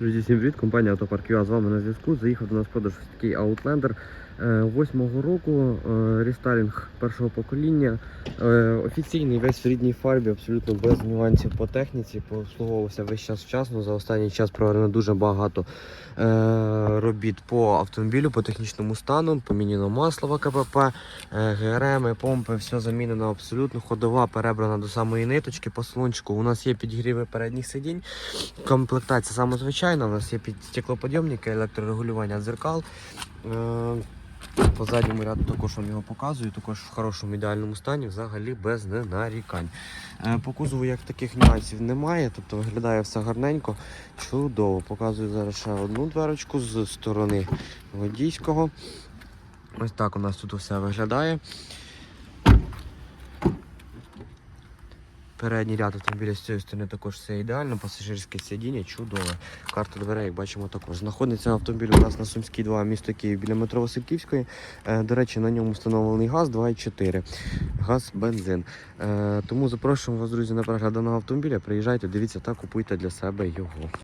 Друзі, всім привіт, компанія Автопарк ЮА з вами на зв'язку. Заїхав до нас продаж ось такий Outlander е, восьмого року, е, рестайлінг першого покоління. Е, Офіційний весь в рідній фарбі, абсолютно без нюансів по техніці, пообслуговувався весь час вчасно. За останній час проведено дуже багато е, робіт по автомобілю, по технічному стану, поміняно масло КПП, е, ГРМ, помпи, все замінено абсолютно. Ходова перебрана до самої ниточки по салончику. У нас є підігріви передніх сидінь. Комплектація саме звичайна. У нас є під стеклоподйомники, електрорегулювання дзеркал. По задньому ряду також вам його показую, також в хорошому ідеальному стані, взагалі без ненарікань. Е, По кузову як таких нюансів немає, тобто виглядає все гарненько, чудово. Показую зараз ще одну дверочку з сторони водійського. Ось так у нас тут все виглядає. Передній ряд автомобіля з цієї сторони також все ідеально, пасажирське сидіння чудове. Карта дверей, як бачимо, також. Знаходиться автомобіль у нас на Сумській 2, місто Київ біля метро Васильківської. Е, До речі, на ньому встановлений газ 2,4, газ бензин. Е, Тому запрошуємо вас, друзі, на перегляд даного автомобіля. Приїжджайте, дивіться та купуйте для себе його.